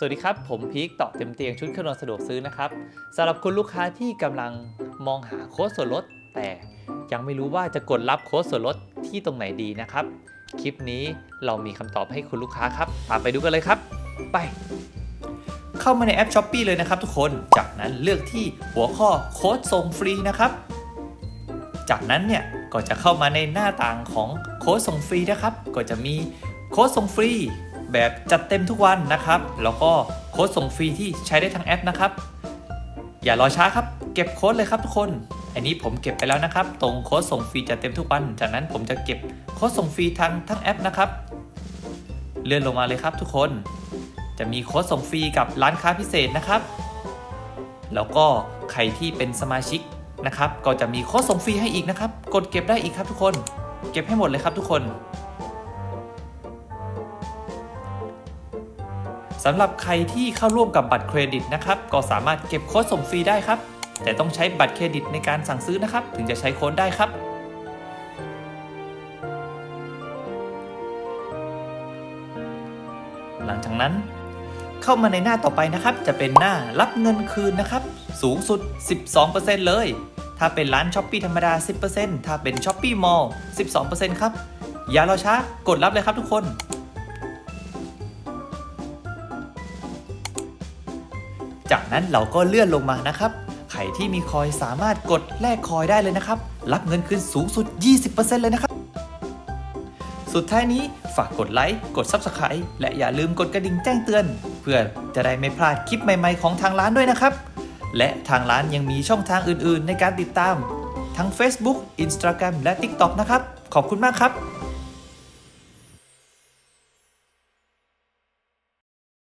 สวัสดีครับ ผมพีคต่อเต็มเตียงชุดเครื่องนอนสะดวกซื้อนะครับสำหรับคุณลูกค้าที่กำลังมองหาโค้ดส่วนลด แต่ยังไม่รู้ว่าจะกดรับโค้ดส่วนลดที่ตรงไหนดีนะครับ คลิปนี้เรามีคำตอบให้คุณลูกค้าครับ ตามไปดูกันเลยครับ ไป เข้ามาในแอป s h อ p e e เลยนะครับทุกคน จากนั้นเลือกที่หัวข้อโค้ดส่งฟรีนะครับ จากนั้นเนี่ยก็จะเข้ามาในหน้าต่างของโค้ดส่งฟรีนะครับ ก็จะมีโค้ดส่งฟรี แบบจัดเต็มทุกวันนะครับ แล้วก็โค้ดส่งฟรีที่ใช้ได้ทั้งแอปนะครับ อย่ารอช้าครับ เก็บโค้ดเลยครับทุกคน อันนี้ผมเก็บไปแล้วนะครับ ตรงโค้ดส่งฟรีจัดเต็มทุกวัน จากนั้นผมจะเก็บโค้ดส่งฟรีทางทั้งแอปนะครับ เลื่อนลงมาเลยครับทุกคน จะมีโค้ดส่งฟรีกับร้านค้าพิเศษนะครับ แล้วก็ใครที่เป็นสมาชิกนะครับ ก็จะมีโค้ดส่งฟรีให้อีกนะครับ กดเก็บได้อีกครับทุกคน เก็บให้หมดเลยครับทุกคน สำหรับใครที่เข้าร่วมกับบัตรเครดิตนะครับก็สามารถเก็บโค้ดส่งฟรีได้ครับ แต่ต้องใช้บัตรเครดิตในการสั่งซื้อนะครับ ถึงจะใช้โค้ดได้ครับ หลังจากนั้น เข้ามาในหน้าต่อไปนะครับ จะเป็นหน้ารับเงินคืนนะครับ สูงสุด 12%เลย ถ้าเป็นร้านช้อปปีธรรมดา 10%ถ้าเป็นช้อปปี้มอลล์12%ครับอย่ารอช้ากดรับเลยครับทุกคน จากนั้นเราก็เลื่อนลงมานะครับ ใครที่มีคอยสามารถกดแลกคอยได้เลยนะครับ รับเงินคืนสูงสุด 20%เลยนะครับ สุดท้ายนี้ฝากกดไลค์ กด Subscribe และอย่าลืมกดกระดิ่งแจ้งเตือน เพื่อจะได้ไม่พลาดคลิปใหม่ๆของทางร้านด้วยนะครับ และทางร้านยังมีช่องทางอื่นๆ ในการติดตาม ทั้ง Facebook Instagram และ TikTok นะครับ ขอบคุณมากครับ